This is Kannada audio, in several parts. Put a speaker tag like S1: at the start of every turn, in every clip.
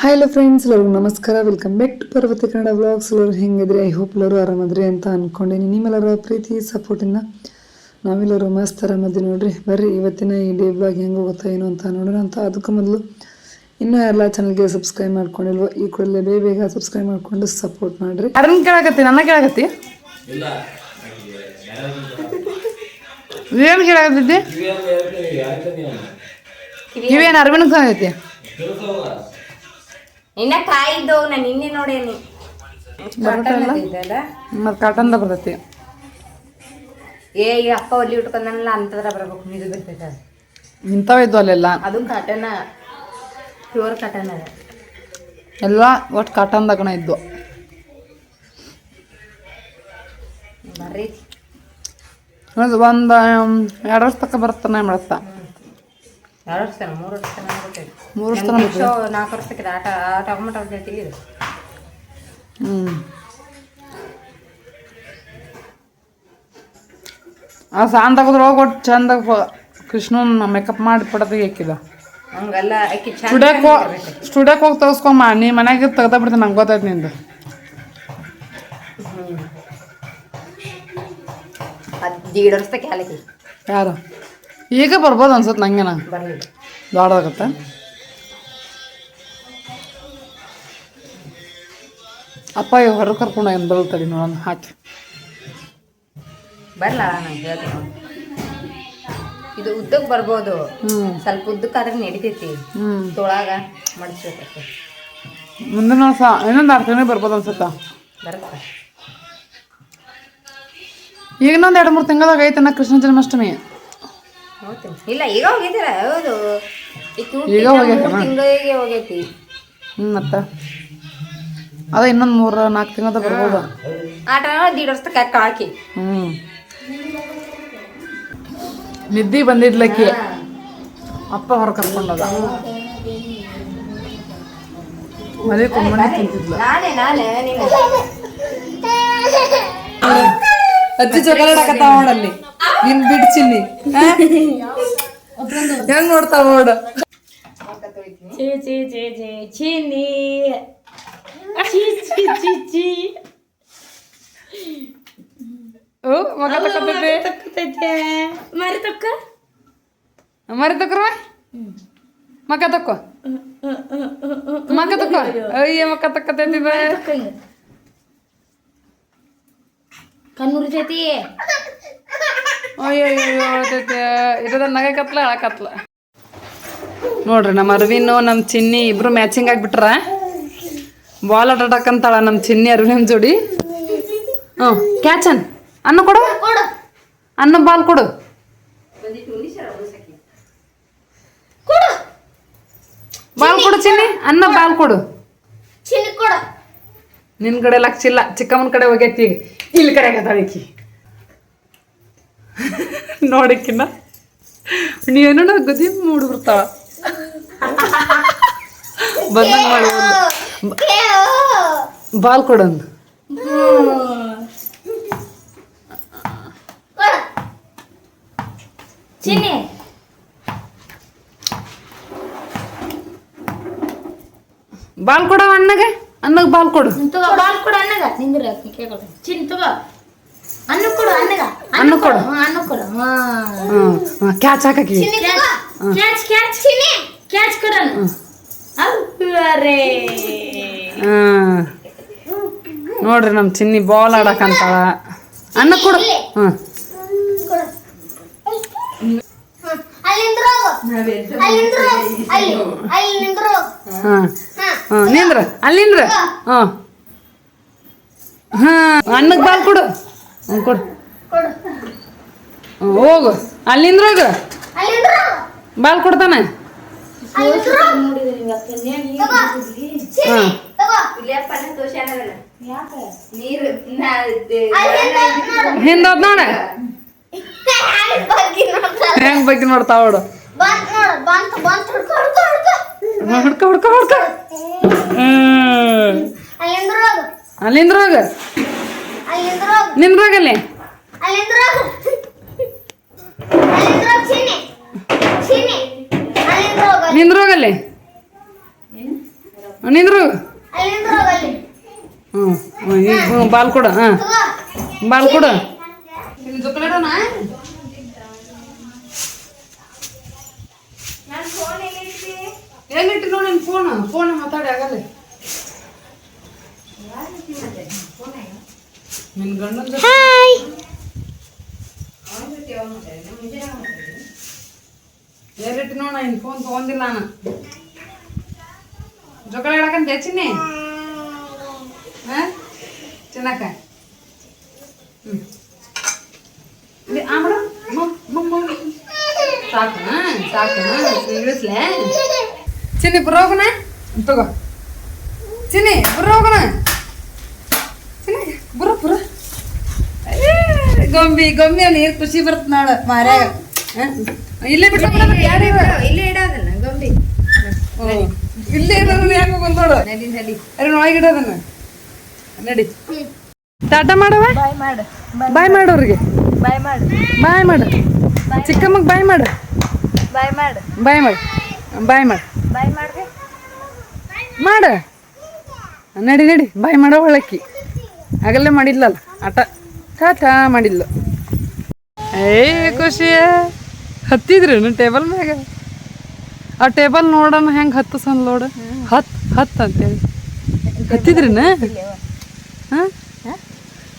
S1: ಹಾಯ್ ಹಲೋ ಫ್ರೆಂಡ್ಸ್ ಎಲ್ಲರಿಗೂ ನಮಸ್ಕಾರ. Welcome back to Parvati Kannada vlogs ಎಲ್ಲರೂ ಹೆಂಗಿದ್ರೆ? ಐ ಹೋಪ್ ಎಲ್ಲರೂ ಆರಾಮದ್ರಿ ಅಂತ ಅಂದ್ಕೊಂಡಿನಿ ನಿಮ್ಮೆಲ್ಲರ ಪ್ರೀತಿ ಸಪೋರ್ಟಿಂದ ನಾವೆಲ್ಲರೂ ಮಸ್ತ್ ಆರಾಮದ್ವಿ ನೋಡ್ರಿ. ಬರ್ರಿ ಇವತ್ತಿನ ಈ ಡೇ ಬ್ಲಾಗ್ ಹೆಂಗೆ ಹೋಗುತ್ತಾ ಏನು ಅಂತ ನೋಡೋಣ ಅಂತ. ಅದಕ್ಕೂ ಮೊದಲು ಇನ್ನೂ ಎಲ್ಲ ಚಾನಲ್ಗೆ ಸಬ್ಸ್ಕ್ರೈಬ್ ಮಾಡ್ಕೊಂಡಿಲ್ವ ಈ ಕೂಡಲೇ ಬೇಗ ಬೇಗ ಸಬ್ಸ್ಕ್ರೈಬ್ ಮಾಡ್ಕೊಂಡು ಸಪೋರ್ಟ್ ಮಾಡಿರಿ.
S2: ಅದನ್ನ ಕೇಳಾಕತ್ತಿ? ನನ್ನ ಕೇಳಾಕತ್ತಿ? ಏನು ಕೇಳಾಕತ್ತಿದ್ದಿ? ಇವೇನು ಅರವಿಂದ ಐತಿ?
S3: ಇನ್ನ ಕಾಯಿದ್ದು ನಾನು ನಿನ್ನೆ ನೋಡೇನಿ.
S2: ಮತ್ತು ಕಾಟನ್ದ ಬರ್ತೈತಿ.
S3: ಏ ಈಗ ಅಪ್ಪ ಒಲ್ಲಿ ಉಟ್ಕೊಂಡಲ್ಲ ಅಂತದ್ರ ಬರ್ಬೇಕು ಇದು ಬರ್ತೈತೆ.
S2: ಇಂಥವು ಇದ್ವು ಅಲ್ಲೆಲ್ಲ.
S3: ಅದು ಕಾಟನ ಪ್ಯೂರ್ ಕಾಟನ್ ಅದ.
S2: ಎಲ್ಲ ಒಟ್ಟು ಕಾಟನ್ದಾಗನ ಇದ್ವು.
S3: ಬರ್ರಿ.
S2: ಒಂದು ಎರಡು ವರ್ಷ ತಕ್ಕ ಬರುತ್ತಾನೆ ಮಾಡತ್ತ?
S3: ಎರಡು ವರ್ಷ ಮೂರು ವರ್ಷ ಬರ್ತೈತಿ.
S2: ಮೂರು ವರ್ಷ
S3: ನಾಲ್ಕು ವರ್ಷಕ್ಕೆ ಆಟ ಆಟ ಟೊಮೊಟ ಇದು
S2: ಹ್ಞೂ ಆ ಸಾನ್ ತೆಗೆದ್ರೊಳಗೆ ಒಟ್ಟು ಚಂದಾಗ ಕೃಷ್ಣನ ಮೇಕಪ್ ಮಾಡಿ ಪಡತಿಗೆ ಹಾಕಿದ.
S3: ಹಂಗಲ್ಲ ಆಕಿ
S2: ಸ್ಟುಡಿಯೋಕ್ಕೆ ಸ್ಟುಡಿಯೋಕ್ಕೆ ಹೋಗಿ ತೆಗೆಸ್ಕೊಂಬ ನೀ ಮನೆಗೆ ತೆಗ್ದ ಬಿಡ್ತೀನಿ ನಂಗೆ ಗೊತ್ತಾಯ್ತು ನಿಂದು.
S3: ದೀಡ್ ಹಾಲಕಿ
S2: ಯಾರು? ಈಗ ಬರ್ಬೋದು ಅನ್ಸುತ್ತೆ ನಂಗೆ
S3: ನಾ
S2: ದೊಡ್ಡದಾಗತ್ತೆ ಅಪ್ಪ ಹೊರ ಹೊರಗೆ ಕರ್ಕೊಂಡು ಏನು ಬರುತ್ತಡಿ ನೋಡೋಣ ಹಾಕಿ.
S3: ಬರಲ್ಲ ಹೇಳ್ತೀನಿ. ಇದು ಉದ್ದಕ್ಕೆ ಬರ್ಬೋದು. ಸ್ವಲ್ಪ ಉದ್ದಕ್ಕಾದ್ರೆ ನಡಿತೈತಿ. ತೊಳಾಗ ಮಡಿಸ್ಬೇಕು
S2: ಮುಂದಿನ ವರ್ಷ ಇನ್ನೊಂದು ಆರು ತಿಂಗಳು ಬರ್ಬೋದು ಅನ್ಸುತ್ತ?
S3: ಬರುತ್ತೆ
S2: ಈಗ ಇನ್ನೊಂದು ಎರಡು ಮೂರು ತಿಂಗಳದಾಗ ಐತನ ಕೃಷ್ಣ ಜನ್ಮಾಷ್ಟಮಿ.
S3: ಇಲ್ಲ ಈಗ ಹೋಗಿದ್ದೀರ? ಹೌದು.
S2: ಈಗ?
S3: ತಿಂಗಳಿಗೆ ಹೋಗೈತಿ.
S2: ಹ್ಞೂ ಮತ್ತೆ? ಅದ ಇನ್ನೊಂದು ಮೂರು ನಾಲ್ಕು ತಿಂಗಳದಾಗ ಬರ್ಬೋದು.
S3: ಟೈಮ್ ದೀಡ್ ವರ್ಷಕ್ಕೆ ಅಕ್ಕ ಹಾಕಿ.
S2: ಹ್ಞೂ ನಿದ್ದೆ ಬಂದಿದ್ಲಕ್ಕಿ. ಅಪ್ಪ ಹೊರ ಕರ್ಕೊಂಡದ. ಮದುವೆ ಕೊಂಬಣ್ಣಿ ತಿಂತಿದ್ಲ. ಅಜ್ಜಿ ಚೊಕಲೇಟ್ ಹಾಕತ್ತಾವ ನೋಡಲ್ಲಿ. ನಿನ್ ಬಿಡ್ ಚಿನ್ನಿ ಹೆಂಗ್ ನೋಡ್ತಾವ ನೋಡ.
S3: ಚೇ ಚೇ ಚೇ ಚೇ ಚಿನ್ನಿ ಚಿ ಚಿ ಚಿ ಚಿ
S2: ಓ ಮಗ ತಕ್ಕತೈತಿ?
S3: ಮರಿ ತಕ್ಕ?
S2: ಮರಿ ತಕ್ಕ ಮಕ ತಕ್ಕೋ. ಮಕ ತಕ್ಕೋ. ಅಯ್ಯ ಮಕ ತಕ್ಕತೈತಿ ಬೇ
S3: ಕಣ್ಣುರಿತೈತಿ
S2: ಅಯ್ಯೋ ಇರದ ನಗ ಕತ್ಲ ಅಳಕತ್ಲ ನೋಡ್ರಿ ನಮ್ಮ ಅರವಿನು ನಮ್ಮ ಚಿನ್ನಿ ಇಬ್ರು ಮ್ಯಾಚಿಂಗ್ ಆಗ್ಬಿಟ್ರ. ಬಾಲ್ ಆಟಾಡಕಂತಾಳ ನಮ್ಮ ಚಿನ್ನಿ ಅರವಿನ ಜೋಡಿ. ಹ್ಞೂ ಕ್ಯಾಚನ್ ಅನ್ನ ಕೊಡು. ಅನ್ನ ಬಾಲ್ ಕೊಡು. ಬಾಲ್ ಕೊಡು ಚಿನ್ನಿ. ಅನ್ನ ಬಾಲ್ ಕೊಡು.
S3: ಚಿನ್ನಿ ಕೊಡು.
S2: ನಿನ್ ಕಡೆ ಲಕ್ಷ ಇಲ್ಲ. ಚಿಕ್ಕಮ್ಮನ ಕಡೆ ಹೋಗೈತಿ ಈಗ ಇಲ್ಲಿ ಕಡೆ ಆಗತ್ತಾಳಿಕಿ ನೋಡಿಕಿನ್ನ ನೀನು ಗದಿ ಮೂಡ್ ಬಿಡ್ತಾಳ ಬಂದಂಗ ಮಾಡಿ ಬಾಲ್ ಕೊಡಂದು
S3: ಚಿನ್ನಿ
S2: ಬಾಲ್ ಕೊಡವ ಅಣ್ಣಗ. ಅನ್ನಗ ಬಾಲ್ ಕೊಡು.
S3: ತಗೋ ಬಾಲ್ ಕೊಡು ಅನ್ನಗ ನಿಂದ್ರ ಕೇಳ್ಕೊಡು ಚಿನ್ನಿ ತಗೋ. ಅನ್ನ ಕೊಡು ಅನ್ನಗ
S2: ಅನ್ನ ಕೊಡು.
S3: ಅನ್ನ ಕೊಡು. ಹಾ
S2: ಕ್ಯಾಚ್ ಹಾಕಿ
S3: ಕ್ಯಾಚ್ ಕ್ಯಾಚ್ ಚಿನ್ನಿ. ಕ್ಯಾಚ್ ಕೊಡು ಅರೆ
S2: ನೋಡ್ರಿ ನಮ್ಮ ಚಿನ್ನಿ ಬಾಲ್ ಆಡಕಂತಾಳ ಅನ್ನ ಕೊಡು. ಹ್ಮ್ ಹ್ಮ್ ಹ್ಮ್ ನಿಂದ್ರ ಅಲ್ಲಿ ನಿಂದ್ರ. ಹಾ. ಹಾ. ಅನ್ನಕ್ಕೆ ಬಾಲ್ ಕೊಡು. ಕೊಡು. ಹೋಗು. ಅಲ್ಲಿಂದ್ರ ಇದು ಬಾಲ್ ಕೊಡ್ತಾನೆ. ಹಿಂದೋದ್ ನೋಡ ಹೆಂಗ್ ಬಗ್ಗೆ ನೋಡ್ತಾವ ನೋಡು. ಹುಡ್ಕ ಹುಡ್ಕ ಹುಡ್ಕ. ಹ್ಮ್. ಅಲ್ಲಿಂದ್ರೋಗ ನಿಂದ್ರೋಗಲ್ಲಿ ನಿಂದ್ರೋಗಲ್ಲಿ ನಿಂದ್ರು ಹ್ಞೂ ಹ್ಞೂ ಬಾಲ್ ಕೊಡು ಹಾಂ ಬಾಲ್ ಕೊಡು. ಎಲ್ಲಿಟ್ಟು ನೋಡಿ ಫೋನ್ ಫೋನ್ ಮಾತಾಡಿ ಆಗಲ್ಲ. ನಿನ್ನ ಗಂಡನ ಜೊತೆ ಎಲ್ಲಿಟ್ಟು ನೋಡ ನಿನ್ ಫೋನ್ ತಗೊಂಡಿಲ್ಲ ನಾನು. ಜೊಕಳ ಹೇಳಕಂತ ಹೆಚ್ಚಿನಿ. ಹಾಂ? ಚಿನ್ನಕ್ಕ ಹ್ಞೂ ಇಲ್ಲಿ ಆ ಮೇಡಮ್ ಸಾಕು ಸಾಕು ಇಳಿಸ್ಲೆ. ಚಿನ್ನಿ ಬರೋಗನ ತಗೋ. ಚಿನ್ನಿ ಬರೋಗನ ಚಿನ್ನಿ ಬರ ಬರ ಗೊಂಬಿ ಗೊಂಬಿ ನೀರು ಖುಷಿ ಬರುತ್ತೆ ನೋಡು ಮಾರ್ಯಾಗ? ಇಲ್ಲೇ ಬಿಟ್ಟು ಯಾರು
S3: ಇಲ್ಲೇ ಇಡೋದನ್ನ ಗೊಂಬಿ.
S2: ಇಲ್ಲೇ ಇಡೋದನ್ನ ಯಾಕೆ ಬಂದೋಡು?
S3: ನಡಿ ನಡಿ.
S2: ಅರೆ ಒಳಗಿಡೋದನ್ನ ನಡಿ. ಟಾಟಾ ಮಾಡವ
S3: ಬಾಯ್ ಮಾಡು.
S2: ಬಾಯ್ ಮಾಡೋರಿಗೆ
S3: ಬಾಯ್ ಮಾಡು.
S2: ಬಾಯ್ ಮಾಡು. ಚಿಕ್ಕಮ್ಮಗೆ ಬಾಯ್ ಮಾಡು.
S3: ಬಾಯ್ ಮಾಡು.
S2: ಬಾಯ್ ಮಾಡು. ಬಾಯ್ ಮಾಡು.
S3: ಬಾಯ್
S2: ಮಾಡು. ನಡಿ ನಡಿ ಬಾಯ್ ಮಾಡೋ ಒಳಕ್ಕಿ ಆಗಲ್ಲೇ ಮಾಡಿಲ್ಲಲ್ಲ ಆಟ. ಟಾಟಾ ಮಾಡಿಲ್ಲ ಏ ಖುಷಿ ಹತ್ತಿದ್ರೇನು ಟೇಬಲ್ ಮ್ಯಾಗ? ಆ ಟೇಬಲ್ ನೋಡೋಣ ಹೆಂಗೆ ಹತ್ತು ಸಣ್ಣ ನೋಡ ಹತ್ ಹತ್ತು ಅಂತೇಳಿ ಹತ್ತಿದ್ರೇನ ಹಾಂ?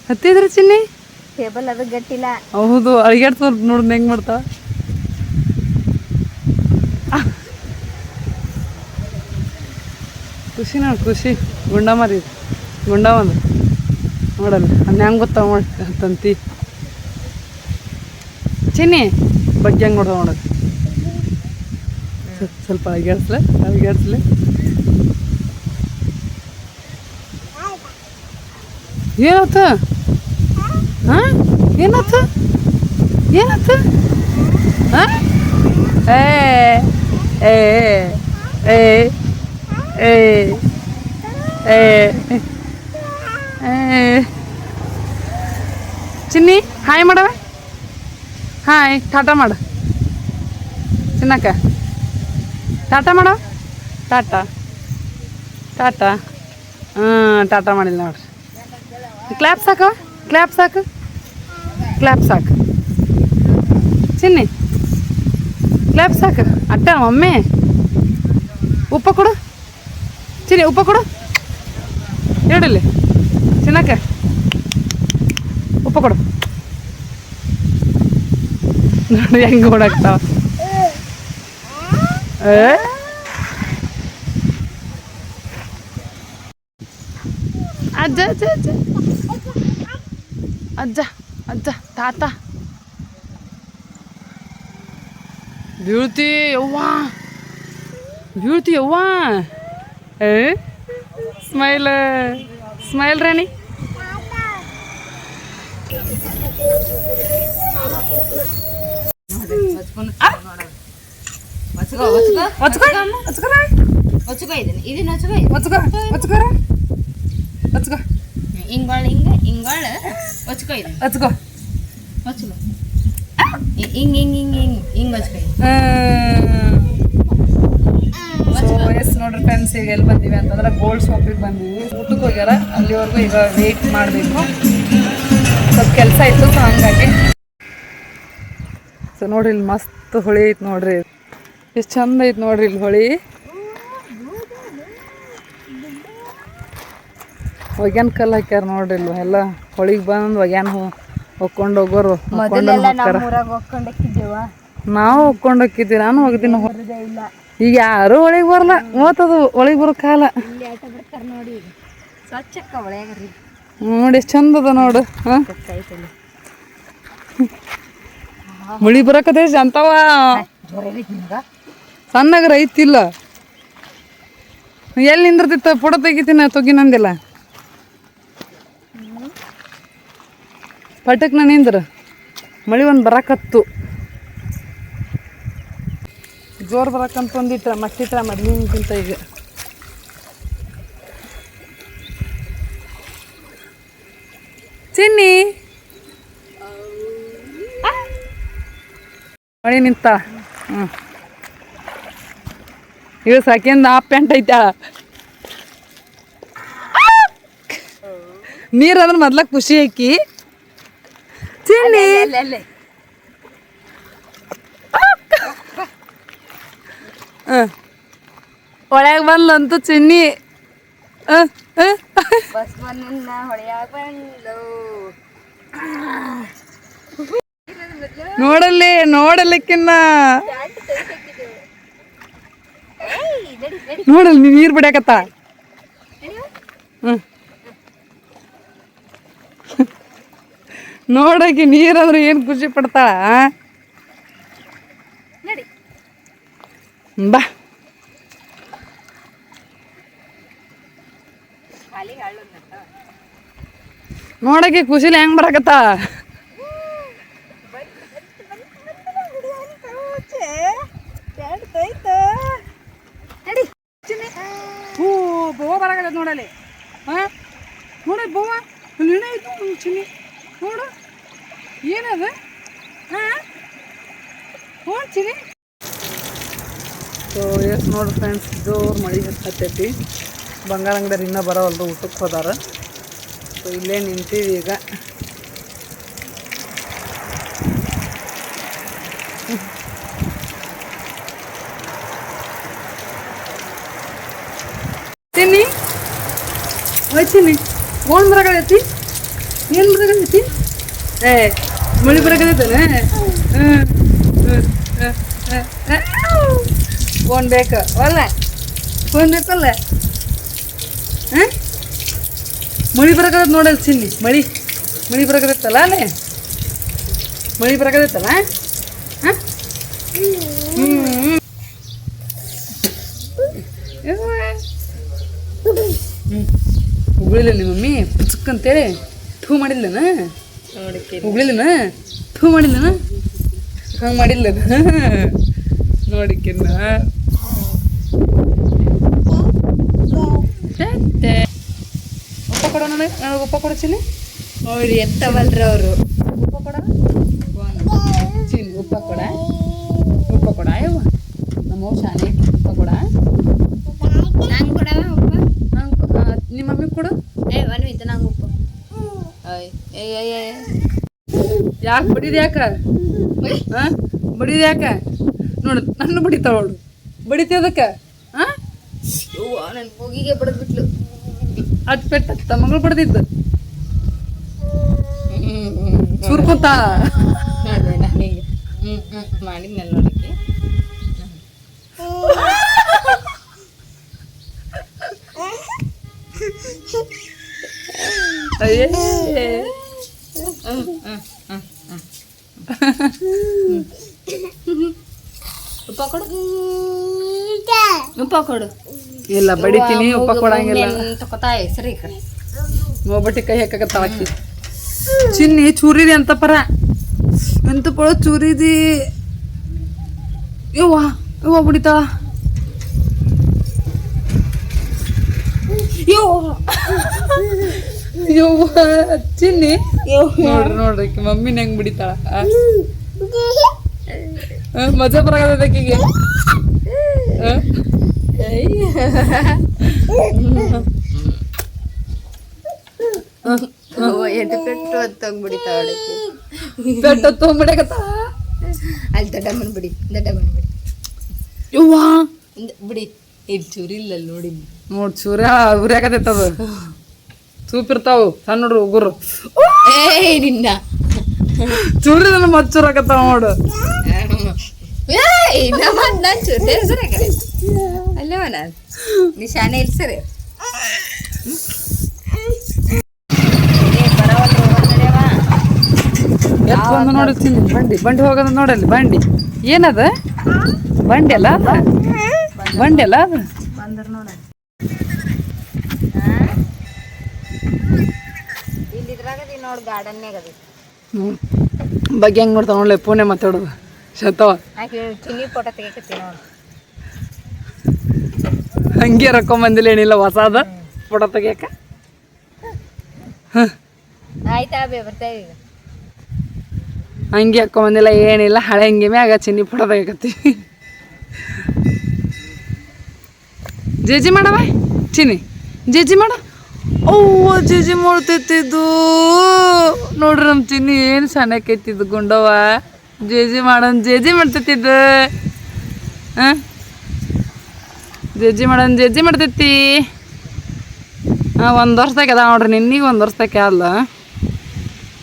S2: ಹತ್ತಿದ್ರಿ ಚಿನ್ನಿ?
S3: ಟೇಬಲ್ ಅದು ಗಟ್ಟಿಲ್ಲ.
S2: ಹೌದು ಅಳಿಗೆ ನೋಡ್ ಹೆಂಗೆ ಮಾಡ್ತಾವ ಖುಷಿ ನೋಡಿ ಖುಷಿ. ಗುಂಡ ಮರಿ, ಗುಂಡ ಒಂದು ನೋಡಲ್ಲ ಅನ್ನ ಹೆಂಗೆ ಗೊತ್ತಾವ ಅಂತಂತಿ ತಂತಿ. ಚಿನ್ನಿ, ಬಗ್ಗೆ ಹೆಂಗೆ ನೋಡ್ದ ನೋಡೋದು ಸ್ವಲ್ಪ- ಸ್ವಲ್ಪ ಅಳಿಗಾಡ್ಸ್ಲೆ ಏನತ್ತ? ಏನಾತ ಹಾ ಏನಾತ ಏನಾತ ಹಾ ಏ ಏ ಏ. ಏ ಚಿನ್ನಿ, ಹಾಯ್ ಮಾಡವ ಹಾಯ್, ಟಾಟಾ ಮಾಡು. ಚಿನ್ನಕ್ಕ. ಟಾಟಾ ಮಾಡವ ಟಾಟಾ. ಟಾಟಾ. ಹಾಂ ಟಾಟಾ ಮಾಡಿಲ್ಲ ನೋಡ್ರಿ. ಕ್ಲಾಪ್ ಸಾಕವ ಕ್ಲಾಪ್ ಸಾಕು. ಕ್ಲಾಪ್ ಸಾಕು. ಚಿನ್ನಿ, ಕ್ಲಾಪ್ ಸಾಕು. ಅಟ್ಟ ಮಮ್ಮಿ ಉಪ್ಪ ಕೊಡು. ಚಿನ್ನಿ, ಉಪ್ಪ ಕೊಡು. ಎರಡಲ್ಲಿ. ಚಿನ್ನಕ್ಕೆ ಉಪ್ಪ ಕೊಡು. ನೋಡಿ, ಹೆಂಗೆ ಓಡಾಕ್ತಾವ ಅಜ್ಜ ಅಜ್ಜ ಅಜ್ಜ. ಅಜ್ಜ ಅಜ್ಜ, ತಾತ. ಬೀಳ್ತಿ ಯವ್ವಾ. ಬೀಳ್ತಿ ಯವ್ವ. Smile smile
S3: Rani. ఇది ఇంగోళ్ళు ఇంగ ఇంగోళ్ళు
S2: వచ్చుకో
S3: ఇది. వచ్చుకో. వచ్చుకో. ఇంగ్ ఇంగ్ ఇంగ్ ఇంగ్
S2: ఇంగ్ వచ్చుకో ನೋಡ್ರಿ ಫ್ರೆಂಡ್ಸ್ ಈಗ ಎಲ್ಲಿ ಬಂದೀವಿ ಅಂತಂದ್ರೆ ಗೋಲ್ಡ್ ಶಾಪಿಗೆ ಬಂದೀವಿ. ಊಟಕ್ಕೆ ಹೋಗ್ಯಾರ ಅಲ್ಲಿವರೆಗೂ ಈಗ ವೇಟ್ ಮಾಡಬೇಕು. ಸ್ವಲ್ಪ ಕೆಲಸ ಇತ್ತು ಸೊ ಹಂಗಾಗಿ. ಸೊ ನೋಡ್ರಿ ಇಲ್ಲಿ ಮಸ್ತ್ ಹೊಳಿ ಐತಿ ನೋಡ್ರಿ. ಎಷ್ಟು ಚಂದ ಐತಿ ನೋಡ್ರಿ ಇಲ್ಲಿ ಹೊಳಿ. ಒಗ್ಯಾನ್ ಕಲ್ಲು ಹಾಕ್ಯಾರ ನೋಡ್ರಿ ಇಲ್ಲಿ ಎಲ್ಲ. ಹೊಳಿಗೆ ಬಂದು ಒಗ್ಯಾನ್ ಹೋಗೋರು ಹೋಗ್ತಾರ
S3: ಊರಾಗ ಹೋಗ್ಕೊಂಡಕ್ಕಿದ್ದೇವ
S2: ನಾವು ಹೊಕ್ಕೊಂಡು ಹೋಗಿದ್ದೀವಿ ನಾನು ಹೋಗಿದ್ದೀನಿ
S3: ಇಲ್ಲ.
S2: ಈಗ ಯಾರು ಒಳಗೆ ಬರಲ್ಲ ಮೂವತ್ತದು ಒಳಗೆ ಬರೋ ಕಾಲ.
S3: ನೋಡಿ ಈಗ. ಸ್ವಚ್ಛಕ್ಕ ಒಳಗ್ರಿ
S2: ನೋಡಿ ಎಷ್ಟು ಚಂದ ಅದ ನೋಡು ಹಾಂ.
S3: ಗೊತ್ತಾಯ್ತಲ್ಲ
S2: ಮಳಿ ಬರಕತ್ತೆ ಅಂತವ ಸಣ್ಣಗ ರೈತಿಲ್ಲ ಎಲ್ಲಿ ನಿಂದಿರ್ತಿತ್ತ? ಫೋಟೋ ತೆಗಿತೀನಿ ತೊಗಿನಂದಿಲ್ಲ ಪಟಕ್ನ ನಿಂದ್ರ ಮಳಿ ಒಂದು ಬರಾಕತ್ತು ಜೋರು ಬರಕ್ಕಂತ ಒಂದಿಟ್ರ, ಮತ್ತಿಟ್ರ ಮೊದಲಿನಕ್ಕಿಂತ ಈಗ. ಚಿನ್ನಿ. ಮಳೆ ನಿಂತ. ಹ್ಞೂ ಈಗ ಸೆಕೆಂಡ್ ಆ ಪ್ಯಾಂಟ್ ಐತ ನೀರು ಅಂದ್ರೆ ಮೊದ್ಲಾಗ ಖುಷಿ ಐಕಿ. ಚಿನ್ನಿ. ಒಳಗೆ ಬಂದ್ಲಂತೂ ಚಿನ್ನಿ. ನೋಡಲ್ಲಿ ನೋಡಲಿಕ್ಕಿನ್ನ. ನೋಡಲ್ಲಿ ನೀ ನೀರು ಬಿಡಕತ್ತ ಹ್ಞೂ ನೋಡಕ್ಕೆ ನೀರಂದ್ರೆ ಏನು ಖುಷಿ ಪಡ್ತಾಳ ಆ?
S3: ನಡಿ
S2: ಬಾ. ನೋಡಕ್ಕೆ ಖುಷಿಲಿ ಹೆಂಗ್ ಬರಕತ್ತ ಹೂ ಬೋವ ಬರಕತ್ತ ನೋಡಲ್ಲಿ ಹಾ ನೋಡ ಬೋವ ಅಲ್ಲಿ ಏನಾಯ್ತು ಒಂದು ಚಿನ್ನಿ ನೋಡು ಏನದ ಹಾ ಹ್ಞೂ ಚಿನ್ನಿ ಸೊ ಎಸ್ ನೋಡ್ರಿ ಫ್ರೆಂಡ್ಸ್ ಜೋರು ಹತ್ತೈತಿ ಬಂಗಾರ ಅಂಗಡಿಯವ್ರು ಇನ್ನೂ ಬರೋವಲ್ರು ಊಟಕ್ಕೆ ಹೋದಾರ ಸೊ ಇಲ್ಲೇ ನಿಂತೀವಿ ಈಗ ತಿನ್ನಿ ಹೋಯ್ತೀನಿ ಗೋಣ ಬರಕತ್ತೈತಿ ಏನು ಬರಕತ್ತೈತಿ ಏ ಮಳಿ ಬರಕತ್ತೈತೇನೆ ಗೋಣ ಬೇಕು ಅಲ್ಲ ಫೋನ್ ಬೇಕಲ್ಲ ಹಾಂ? ಮಳಿ ಬರಕತ್ತೈತೆ ನೋಡಲ್ ಚಿನ್ನಿ. ಮಳಿ. ಮಳಿ ಬರಕತ್ತೈತಲ್ಲ ಅಲ್ಲೇ? ಮಳಿ ಬರಕತ್ತೈತಲ್ಲ ಹಾಂ? ಉಗುಳಿಲ್ಲ ನಿಮ್ಮ ಮಮ್ಮಿ ಪುಚಕ್ ಅಂತೇಳಿ ಥೂ ಮಾಡಿಲ್ಲನ ಉಗುಳಿಲ್ಲನ ಥೂ ಮಾಡಿಲ್ಲನ ಹಂಗೆ ಮಾಡಿಲ್ಲನ ನೋಡಿಕಿನ್ನ ಉಪ್ಪ ಕೊಡ ನನಗೆ ನನಗೆ ಉಪ್ಪ ಕೊಡು ಚಿನ್ನಿ
S3: ಅವ್ರು ಎತ್ತವಲ್ರ ಅವರು.
S2: ಉಪ್ಪ ಕೊಡ. ಚಿನ್ನಿ ಉಪ್ಪ ಕೊಡ. ಉಪ್ಪ ಕೊಡ ಯವ್ವ. ನಮ್ಮ ಶಾಲೆ ಉಪ್ಪ ಕೊಡ.
S3: ನಂಗೆ ಕೊಡ ಉಪ್ಪ
S2: ನಂಗೆ ನಿಮ್ಮ ಮಮ್ಮಿ ಕೊಡು.
S3: ಏ ಒನ್ ಇದು ನಂಗೆ ಉಪ್ಪು ಅಯ್ಯ ಏಯ್ ಏಯ್ ಏಯ್
S2: ಯಾಕೆ ಬಡಿದ ಯಾಕ? ಹಾಂ ಬಡಿದ ಯಾಕ? ನೋಡು ನನ್ನ ಬಡಿತಾವಳು ಬಡಿತಿ ಅದಕ್ಕೆ
S3: ಅವ್ವ ನನ್ನ ಮೂಗಿಗೆ ಬಡದ್ಬಿಟ್ಲು.
S2: ಅಟ್ ಪೆಟ್ಟ ಮಗಳು ಬಡ್ದಿದ್ದು. ಸುರ್ಕೊಂತ.
S3: ಅದೇ ನನಗೆ ಹ್ಞೂ ಹ್ಞೂ ಮಾಡಿದ್ನಲ್ಲ ನೋಡಕ್ಕೆ.
S2: ಅಯ್ಯೇ.
S3: ಉಪ್ಪ ಕೊಡು. ಉಪ್ಪ ಕೊಡು.
S2: ಇಲ್ಲ ಬಡಿತೀನಿ ಉಪ್ಪ ಕೊಡಂಗಿಲ್ಲ.
S3: ಕಡೆ
S2: ಒಬ್ಬಟ್ಟಿ ಕೈ ಹಾಕಕತ್ತಾಳ ಆಕಿ ಚಿನ್ನಿ ಚೂರಿದಿ ಅಂತ ಪರ. ಎಂತ ಪಳ ಚೂರಿದಿ? ಯವ್ವ ಯವ್ವ ಬಡಿತಾಳ ಯವ್ವ. ಚಿನ್ನಿ. ನೋಡ್ರಿ ನೋಡ್ರಿ ಆಕಿ ಮಮ್ಮಿನ ಹೆಂಗ್ ಬಿಡಿತಾಳ? ಮಜಾ ಬರಾಗದ ಆಕಿಗೆ ಆ?
S3: ಎದ್ದು ಕಟ್ಟು ಅಂತ ಬಿಡಿತಾವ ಅವಳಕ್ಕೆ
S2: ಬೆಟ್ಟ ತೊಗೊಂಬಿಡಕತ್ತಾಳ
S3: ಅಲ್ಲಿ ದಡ್ಡಮ್ಮನ ಬಿಡಿ ದಡ್ಡಮ್ಮನ ಬಿಡಿ
S2: ಯವ್ವ
S3: ಇಂದ ಬಿಡಿ ಇದು ಚೂರಿ ಇಲ್ಲ ಅಲ್ಲಿ ನೋಡಿ
S2: ನೋಡ್ ಸೂರ್ಯ ಉರಿಯಾಕತೈತದ ಸೂಪಿರ್ತಾವು ಸಣ್ಣ ನೋಡ್ರಿ ಉಗುರು
S3: ಏಯ್ ನಿನ್ನ
S2: ಚೂರಿದನ ಮಚ್ಚೂರಾಕತ್ತಾವ ನೋಡು
S3: ಏಯ್ ನಮ್ಮ ಸರಿ ಕಡೆ ಅಲ್ಲವ ನಾನು ನೀ ಶಾನೆ ಇಲ್ಲ ಸರಿ.
S2: ಎತ್ ಬಂದು ನೋಡಿರ್ತೀನಿ ಬಂಡಿ ಬಂಡಿ ಹೋಗೋದು ನೋಡಲ್ಲಿ ಬಂಡಿ. ಏನದ? ಬಂಡಿ ಅಲ್ಲ ಅದ? ಬಂಡಿ ಅಲ್ಲ ಅದ?
S3: ಬಂದ್ರ ನೋಡ. ಗಾರ್ಡನ್ಯಾಗ ಅದಿ
S2: ಹ್ಞೂ ಬಗ್ಗೆ ಹೆಂಗೆ ನೋಡ್ತಾವ ನೋಡ್ಲೆ ಪೂನೆ ಮಾತಾಡೋದು ಶತವ ಹಂಗೆ ರೊಕ್ಕೊಂಬಂದಿಲ್ಲ ಏನಿಲ್ಲ ಹೊಸಾದ ಫೋಟೋ ತೆಗಿಯಕ? ಹಂಗೆ ಹಾಕೊಂಬಂದಿಲ್ಲ ಏನಿಲ್ಲ ಹಳೆ ಹಂಗೆ ಮ್ಯಾಗ ಚಿನ್ನಿ ಫೋಟೋ ತೆಗಿಯಕತ್ತೀವಿ ಜೇಜಿ ಮಾಡವ ಚಿನ್ನಿ. ಜೇಜಿ ಮಾಡ. ಓ ಜಿಜಿ ಮಾಡ್ತೈತಿದ್ದು ನೋಡ್ರಿ ನಮ್ಮ ಚಿನ್ನಿ ಏನು ಸಣ್ಣಕೈತಿದ್ದು ಗುಂಡವ ಜೇಜಿ ಮಾಡೋನ್ ಜೇಜಿ ಮಾಡ್ತೈತಿದ್ದು ಹಾಂ ಜೇಜಿ ಮಾಡೋನ್ ಜೇಜಿ ಮಾಡ್ತೈತಿ ಹಾಂ ಒಂದು ವರ್ಷದಾಗ ಅದ ನೋಡ್ರಿ ನಿನ್ನಿಗೆ ಒಂದು ವರ್ಷದಾಗ ಅಲ್ಲ.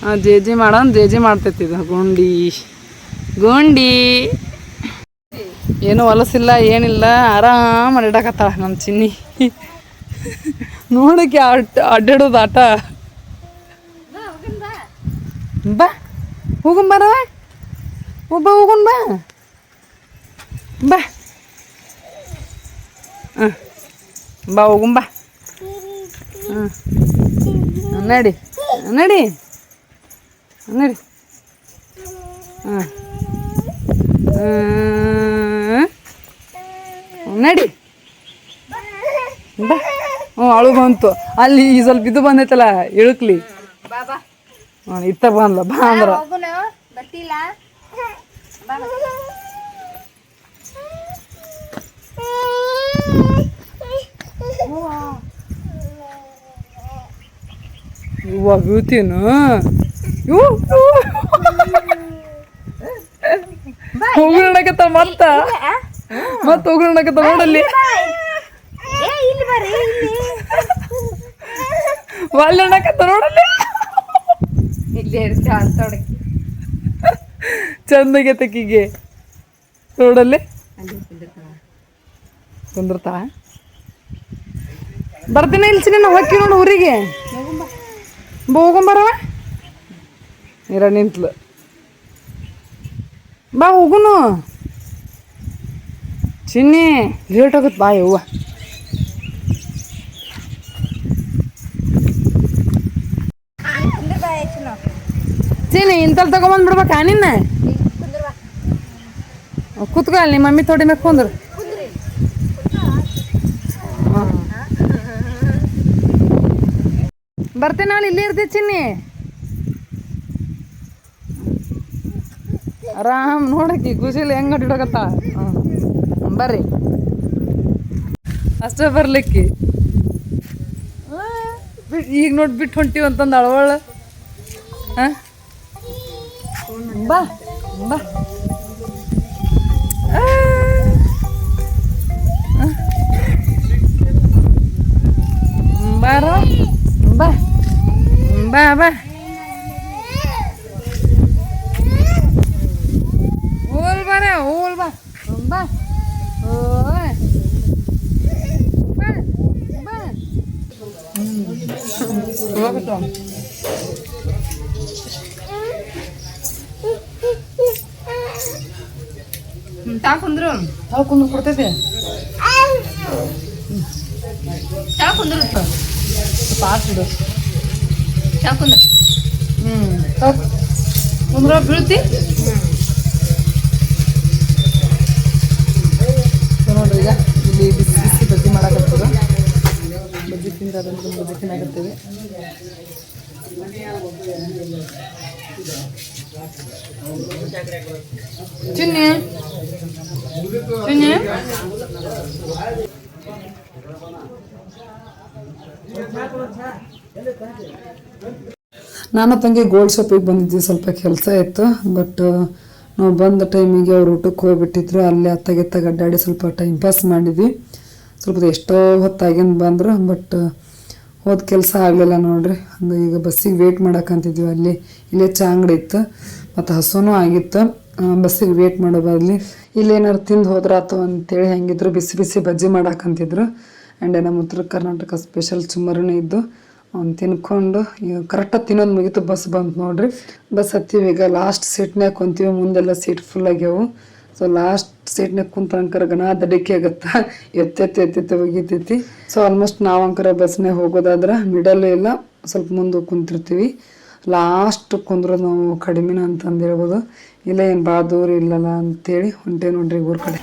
S2: ಹಾಂ ಜೇಜಿ ಮಾಡೋನ್ ಜೇಜಿ ಮಾಡ್ತೈತಿದ್ದು ಗುಂಡಿ. ಗುಂಡಿ. ಏನು ಹೊಲಸಿಲ್ಲ ಏನಿಲ್ಲ ಆರಾಮ ಅಡ್ಡಾಕತ್ತಾಳ ನಮ್ಮ ಚಿನ್ನಿ. ನೋಡಕ್ಕೆ ಅಡ್ ಅಡ್ಡಾಡೋದು ಆಟ. ಬಾ ಹೋಗುನ್ ಬಾರವ ಒಬ್ಬ ಹೋಗುನ್ ಬಾ ಬಾ ಹಾಂ ಬಾ ಹೋಗುನ್ ಬಾ ಹಾಂ ನಡಿ ನಡಿ ನಡಿ ಹಾಂ ನಡಿ ಬಾ ಹ್ಞೂ ಅಳು ಬಂತು. ಅಲ್ಲಿ ಈ ಸ್ವಲ್ಪ ಇದು ಬಂದೈತಲ್ಲ ಇಳುಕ್ಲಿ. ಇತ್ತ ಬಂದ್ಲ ಬಾ ಅಂದ್ರ ಇವ ಬೀಳ್ತೀನು? ಇವು ಹೋಗ್ರಣಕತ್ತ ಮತ್ತ. ಮತ್ತ ಹೋಗ್ರಣಕತ್ತ ನೋಡಲ್ಲಿ. ವಾಲ್ಯಣಕತ್ತ ನೋಡಲ್ಲಿ.
S3: ಇಲ್ಲಿ ಇರುತ್ತೆ ಅಂತೊಡಕ್ಕೆ
S2: ಚಂದಗೆ ತಕ್ಕಿಗೆ. ನೋಡಲ್ಲಿ? ಕುಂದಿರ್ತಾ ಬರ್ತೀನಿ ಇಲ್ಸಿ ನೀನು ಹೋಗಿ ನೋಡು ಊರಿಗೆ. ಹೋಗೊಂಬರವ ನೀರ ನಿಂತ್ಲು. ಬಾ ಹೋಗುನು. ಚಿನ್ನಿ ಲೇಟ್ ಆಗುತ್ತೆ ಬಾ ಯವ್ವ. ಚಿನ್ನಿ ಇಂತಲ್ಲಿ ತಗೊಂಬಂದ್ಬಿಡ್ಬೇಕಾ ನಿನ್ನ? ಕೂತ್ಕೊ ಅಲ್ಲಿ ಮಮ್ಮಿ ತೋಡಿ ಮ್ಯಾಗ ಕುಂದ್ರು. ಬರ್ತೀನಿ ನಾಳೆ, ಇಲ್ಲಿ ಇರ್ತಿ ಚಿನ್ನಿ. ಆರಾಮ್ ನೋಡಕ್ಕಿ ಖುಷಿಲಿ ಹೆಂಗ್ ಅಡ್ಡಾಡಕತ್ತ ಬರ್ರಿ. ಅಷ್ಟೇ ಬರ್ಲಿಕ್ಕಿ. ಈಗ ನೋಡಿ ಬಿಟ್ಟು ಹೊಂಟಿವಿ ಅಂತಂದು ಅಳವಳ. ಬಾ ಬಾ. ಬಾ ಬಾ ಹೋಲ್ ಬಾರೆ ಹೋಲ್ ಬಾ ಬಾ ಓಯ್ ಬಾ ಬಾ ಹೋಗತ್ತು
S3: ತಾ ಕುಂದ್ರು
S2: ತಾವು ಕುಂದು ಕೊಡ್ತೈತೆ
S3: ತಾ ಕುಂದ್ರು
S2: ಪಾಸ್ ಬಿಡು
S3: ತಾ ಕುಂದ್ರು
S2: ಹ್ಞೂ ಕುಂದ್ರ ಬೀಳ್ತಿ? ನೋಡ್ರಿ ಈಗ ಇಲ್ಲಿ ಬಿಸಿ ಬಿಸಿ ಬಜ್ಜಿ ಮಾಡಕತ್ತದ ಬಜ್ಜಿ ಚಿನ್ನಿ.
S1: ನಾನು ತಂಗಿ ಗೋಲ್ಡ್ ಶಾಪಿಗೆ ಬಂದಿದ್ವಿ ಸ್ವಲ್ಪ ಕೆಲಸ ಇತ್ತು ಬಟ್ ನಾವು ಬಂದ ಟೈಮಿಗೆ ಅವ್ರು ಊಟಕ್ಕೆ ಹೋಗ್ಬಿಟ್ಟಿದ್ರು. ಅಲ್ಲೇ ಅತ್ತಗೆತ್ತಾಗ ಅಡ್ಡಾಡಿ ಸ್ವಲ್ಪ ಟೈಮ್ ಪಾಸ್ ಮಾಡಿದ್ವಿ. ಸ್ವಲ್ಪ ಎಷ್ಟೋ ಹೊತ್ತಾಗಿಂದ ಬಂದರು ಬಟ್ ಹೋದ ಕೆಲಸ ಆಗಲಿಲ್ಲ ನೋಡ್ರಿ. ಹಂಗೆ ಈಗ ಬಸ್ಸಿಗೆ ವೇಟ್ ಮಾಡೋಕ್ಕಂತಿದ್ವಿ ಅಲ್ಲಿ. ಇಲ್ಲೇ ಚಾ ಅಂಗಡಿ ಇತ್ತು, ಮತ್ತು ಹಸುನೂ ಆಗಿತ್ತು. ಬಸ್ಸಿಗೆ ವೇಟ್ ಮಾಡೋ ಬದಲಿ ಇಲ್ಲೇನಾರು ತಿಂದು ಹೋದ್ರಾತು ಅಂತೇಳಿ ಹೆಂಗಿದ್ರು, ಬಿಸಿ ಬಿಸಿ ಬಜ್ಜಿ ಮಾಡಕ್ಕಂತಿದ್ರು ಆ್ಯಂಡ್ ನಮ್ಮ ಉತ್ತರ ಕರ್ನಾಟಕ ಸ್ಪೆಷಲ್ ಚುಮ್ಮರನೇ ಇದ್ದು, ಅವ್ನು ತಿನ್ಕೊಂಡು ಕರೆಕ್ಟಾಗಿ ತಿನ್ನೋದು ಮುಗೀತು ಬಸ್ ಬಂತು ನೋಡ್ರಿ. ಬಸ್ ಹತ್ತೀವಿ ಈಗ ಲಾಸ್ಟ್ ಸೀಟ್ನಾಗ ಕುಂತೀವಿ, ಮುಂದೆಲ್ಲ ಸೀಟ್ ಫುಲ್ ಆಗ್ಯಾವು. ಸೊ ಲಾಸ್ಟ್ ಸೀಟ್ನಾಗ ಕುಂತಂಕರ ಗಣ ದಡಿಕೆ ಆಗುತ್ತೆ? ಎತ್ತೆತ್ತಿ ಎತ್ತೆತ್ತಿ ಒಗಿತೈತಿ ಸೊ ಆಲ್ಮೋಸ್ಟ್ ನಾವು ಅಂಕರ ಬಸ್ನಾಗ ಹೋಗೋದಾದ್ರೆ ಮಿಡಲ್ ಇಲ್ಲ, ಸ್ವಲ್ಪ ಮುಂದೆ ಕುಂತಿರ್ತೀವಿ. ಲಾಸ್ಟ್ ಕುಂದ್ರೋದು ನಾವು ಕಡಿಮೆನ ಅಂತಂದು ಹೇಳ್ಬೋದು. ಇಲ್ಲ ಏನು ಭಾಳ ದೂರ ಇಲ್ಲಲ್ಲ ಅಂತೇಳಿ ಹೊಂಟೆ ನೋಡ್ರಿ ಊರ ಕಡೆ.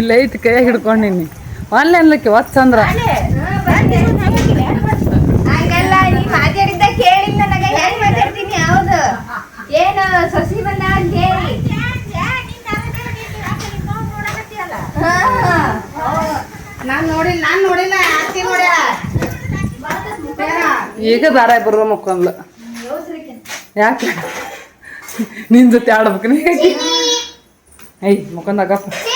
S2: ಇಲ್ಲ, ಐತಿ ಕೈಯಾಗ ಹಿಡ್ಕೊಂಡಿನಿ ಹೊತ್ತು ಒತ್ತಂದ್ರ
S3: ಹಂಗಲ್ಲ ನೀ ಮಾತಾಡಿದ್ದ ಕೇಳಿಲ್ಲ ನನಗೆ. ಹೆಂಗ್ ಮಾತಾಡ್ತೀನಿ? ಹೌದು. ಏನು ಸಸಿ ಬಂದ ಅಂತ ಹೇಳಿ. ನಾನು ನೋಡಿಲ್ಲ ನಾನ್ ನೋಡಿಲ್ಲ ಅತ್ತಿ
S2: ಈಗ ದಾರ ಬರೋ ಮಕ್ಕಳ ಯಾಕೆ? ನಿನ್ ಜೊತೆ ಆಡ್ಬೇಕು ನೀ ಐ ಮುಖಂದಾಗಪ್ಪ